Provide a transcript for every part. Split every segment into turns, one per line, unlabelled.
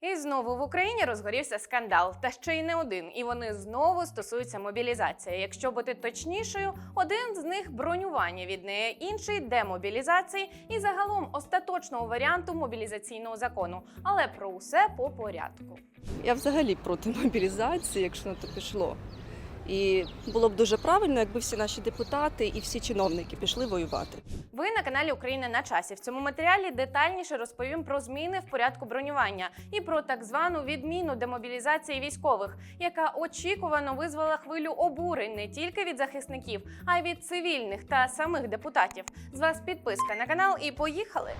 І знову в Україні розгорівся скандал, та ще й не один. І вони знову стосуються мобілізації. Якщо бути точнішою, один з них бронювання від неї, інший демобілізації і загалом остаточного варіанту мобілізаційного закону. Але про усе по порядку.
Я взагалі проти мобілізації, якщо на то пішло. І було б дуже правильно, якби всі наші депутати і всі чиновники пішли воювати.
Ви на каналі Україна на часі. В цьому матеріалі детальніше розповім про зміни в порядку бронювання і про так звану відміну демобілізації військових, яка очікувано визвала хвилю обурень не тільки від захисників, а й від цивільних та самих депутатів. З вас підписка на канал і поїхали.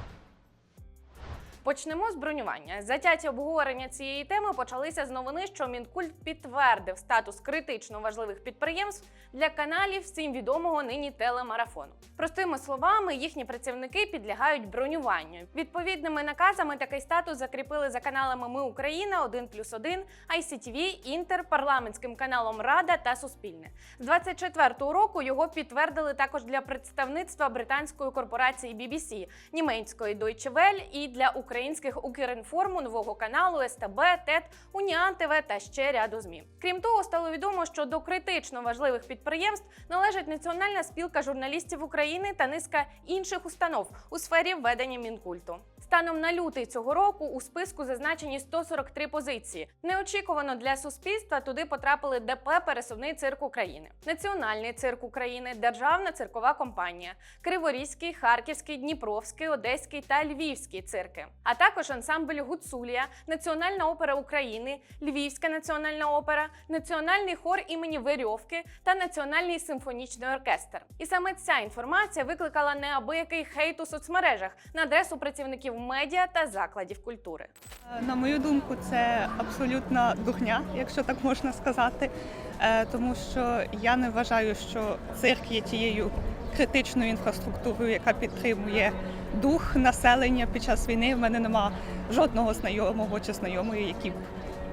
Почнемо з бронювання. Затяті обговорення цієї теми почалися з новини, що Мінкульт підтвердив статус критично важливих підприємств для каналів всім відомого нині телемарафону. Простими словами, їхні працівники підлягають бронюванню. Відповідними наказами такий статус закріпили за каналами Ми Україна, 1 плюс 1, ICTV, Інтер, парламентським каналом Рада та Суспільне. З 24-го року його підтвердили також для представництва британської корпорації BBC, німецької Deutsche Welle і для українських Укрінформу, нового каналу СТБ, ТЕТ, Уніан ТВ та ще ряду ЗМІ. Крім того, стало відомо, що до критично важливих підприємств належить Національна спілка журналістів України та низка інших установ у сфері ведення мінкульту. Станом на лютий цього року у списку зазначені 143 позиції. Неочікувано для суспільства туди потрапили ДП Пересувний цирк України, Національний цирк України, Державна циркова компанія, Криворізький, Харківський, Дніпровський, Одеський та Львівський цирки, а також ансамбль Гуцулія, Національна опера України, Львівська національна опера, Національний хор імені Верьовки та Національний симфонічний оркестр. І саме ця інформація викликала неабиякий хейт у соцмережах на адресу працівників медіа та закладів культури.
На мою думку, це абсолютна дурня, якщо так можна сказати. Е, Тому що я не вважаю, що цирк є тією критичною інфраструктурою, яка підтримує дух населення під час війни. В мене нема жодного знайомого чи знайомої, які б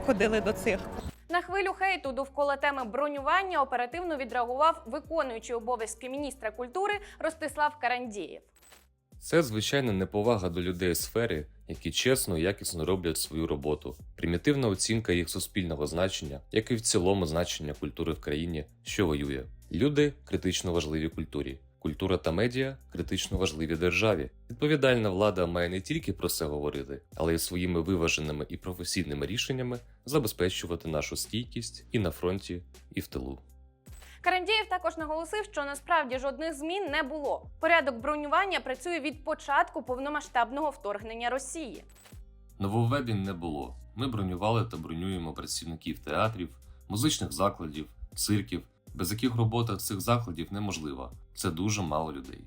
ходили до цирку.
На хвилю хейту довкола теми бронювання оперативно відреагував виконуючий обов'язки міністра культури Ростислав Карандієв.
Це звичайна неповага до людей у сфері, які чесно і якісно роблять свою роботу, примітивна оцінка їх суспільного значення, як і в цілому значення культури в країні, що воює. Люди критично важливі культурі. Культура та медіа критично важливі державі. Відповідальна влада має не тільки про це говорити, але й своїми виваженими і професійними рішеннями забезпечувати нашу стійкість і на фронті, і в тилу.
Карандієв також наголосив, що насправді жодних змін не було. Порядок бронювання працює від початку повномасштабного вторгнення Росії.
Нововведень не було. Ми бронювали та бронюємо працівників театрів, музичних закладів, цирків, без яких робота цих закладів неможлива. Це дуже мало людей.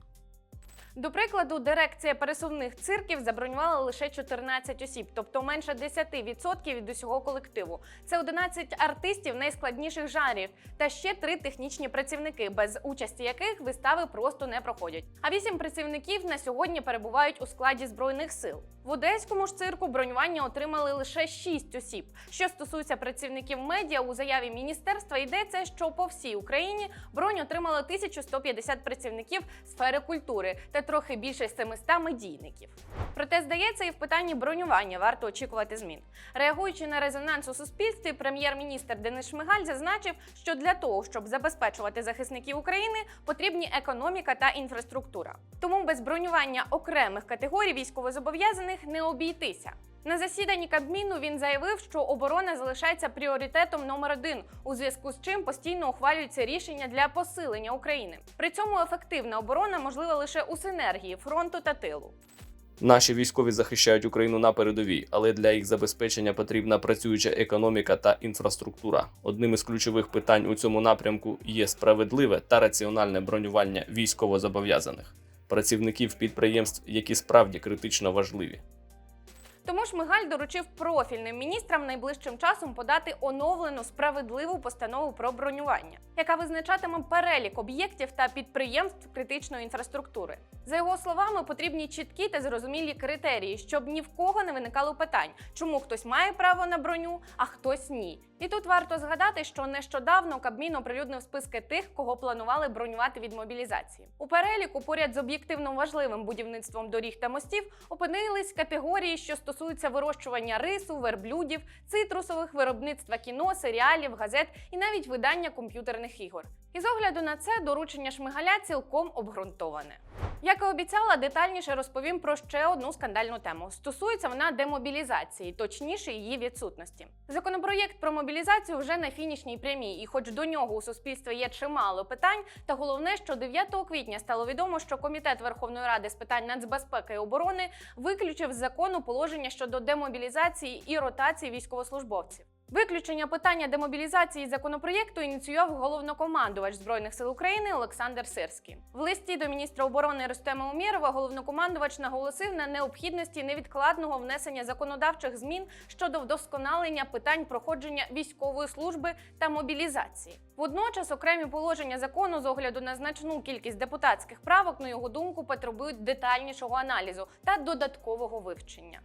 До прикладу, дирекція пересувних цирків забронювала лише 14 осіб, тобто менше 10% від усього колективу. Це 11 артистів найскладніших жанрів та ще три технічні працівники, без участі яких вистави просто не проходять. А вісім працівників на сьогодні перебувають у складі збройних сил. В одеському ж цирку бронювання отримали лише 6 осіб. Що стосується працівників медіа, у заяві міністерства йдеться, що по всій Україні бронь отримало 1150 працівників сфери культури та трохи більше 700 медійників. Проте, здається, і в питанні бронювання варто очікувати змін. Реагуючи на резонанс у суспільстві, прем'єр-міністр Денис Шмигаль зазначив, що для того, щоб забезпечувати захисників України, потрібні економіка та інфраструктура. Тому без бронювання окремих категорій військовозобов'язаних не обійтися. На засіданні Кабміну він заявив, що оборона залишається пріоритетом номер один, у зв'язку з чим постійно ухвалюються рішення для посилення України. При цьому ефективна оборона можлива лише у синергії фронту та тилу.
Наші військові захищають Україну на передовій, але для їх забезпечення потрібна працююча економіка та інфраструктура. Одним із ключових питань у цьому напрямку є справедливе та раціональне бронювання військовозобов'язаних працівників підприємств, які справді критично важливі.
Тому Шмигаль доручив профільним міністрам найближчим часом подати оновлену справедливу постанову про бронювання, яка визначатиме перелік об'єктів та підприємств критичної інфраструктури. За його словами, потрібні чіткі та зрозумілі критерії, щоб ні в кого не виникало питань, чому хтось має право на броню, а хтось ні. І тут варто згадати, що нещодавно Кабмін оприлюднив списки тих, кого планували бронювати від мобілізації. У переліку, поряд з об'єктивно важливим будівництвом доріг та мостів, опинились категорії, що стосуються вирощування рису, верблюдів, цитрусових, виробництва кіно, серіалів, газет і навіть видання комп'ютерних ігор. І з огляду на це доручення Шмигаля цілком обґрунтоване. Як і обіцяла, детальніше розповім про ще одну скандальну тему. Стосується вона демобілізації, точніше її відсутності. Законопроєкт про мобілізацію вже на фінішній прямій, і хоч до нього у суспільстві є чимало питань, та головне, що 9 квітня стало відомо, що комітет Верховної Ради з питань нацбезпеки і оборони виключив з закону положення щодо демобілізації і ротації військовослужбовців. Виключення питання демобілізації законопроєкту ініціював головнокомандувач збройних сил України Олександр Сирський. В листі до міністра оборони Рустема Умєрова головнокомандувач наголосив на необхідності невідкладного внесення законодавчих змін щодо вдосконалення питань проходження військової служби та мобілізації. Водночас окремі положення закону з огляду на значну кількість депутатських правок, на його думку, потребують детальнішого аналізу та додаткового вивчення.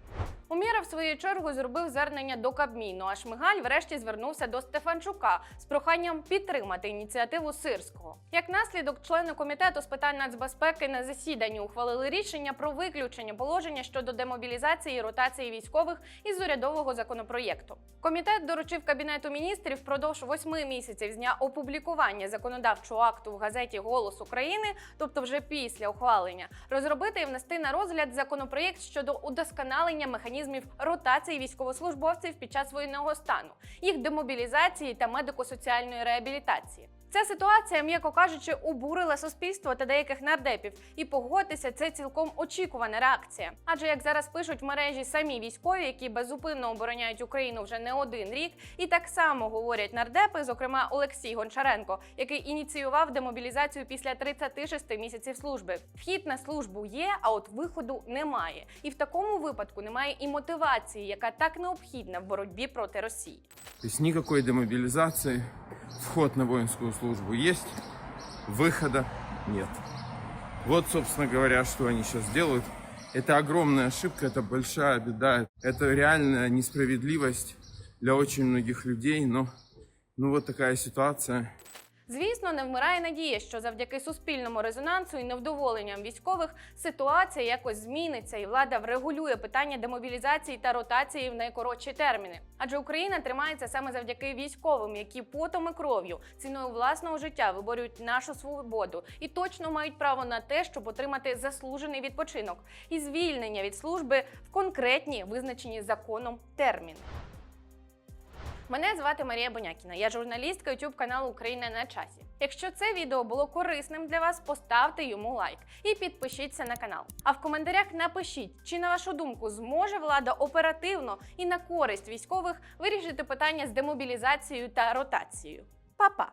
Умєра, в свою чергу, зробив звернення до Кабміну, а Шмигаль врешті звернувся до Стефанчука з проханням підтримати ініціативу Сирського. Як наслідок, члени комітету з питань нацбезпеки на засіданні ухвалили рішення про виключення положення щодо демобілізації і ротації військових із урядового законопроєкту. Комітет доручив кабінету міністрів впродовж восьми місяців з дня опублікування законодавчого акту в газеті Голос України, тобто вже після ухвалення, розробити і внести на розгляд законопроєкт щодо удосконалення механізмів ротації військовослужбовців під час воєнного стану, їх демобілізації та медико-соціальної реабілітації. Ця ситуація, м'яко кажучи, обурила суспільство та деяких нардепів, і погодьтеся, це цілком очікувана реакція. Адже як зараз пишуть в мережі самі військові, які безупинно обороняють Україну вже не один рік, і так само говорять нардепи, зокрема Олексій Гончаренко, який ініціював демобілізацію після 36 місяців служби. Вхід на службу є, а от виходу немає. І в такому випадку немає і мотивації, яка так необхідна в боротьбі проти Росії.
То есть никакой демобилизации, вход на воинскую службу есть, выхода нет. Вот, собственно говоря, что они сейчас делают. Это огромная ошибка, это большая беда, это реальная несправедливость для очень многих людей, но ну вот такая ситуация.
Звісно, не вмирає надія, що завдяки суспільному резонансу і невдоволенням військових ситуація якось зміниться, і влада врегулює питання демобілізації та ротації в найкоротші терміни. Адже Україна тримається саме завдяки військовим, які потом і кров'ю ціною власного життя виборюють нашу свободу і точно мають право на те, щоб отримати заслужений відпочинок і звільнення від служби в конкретні визначені законом терміни. Мене звати Марія Бонякіна. Я журналістка youtube каналу Україна на часі. Якщо це відео було корисним для вас, поставте йому лайк і підпишіться на канал. А в коментарях напишіть, чи на вашу думку зможе влада оперативно і на користь військових вирішити питання з демобілізацією та ротацією. Па-па!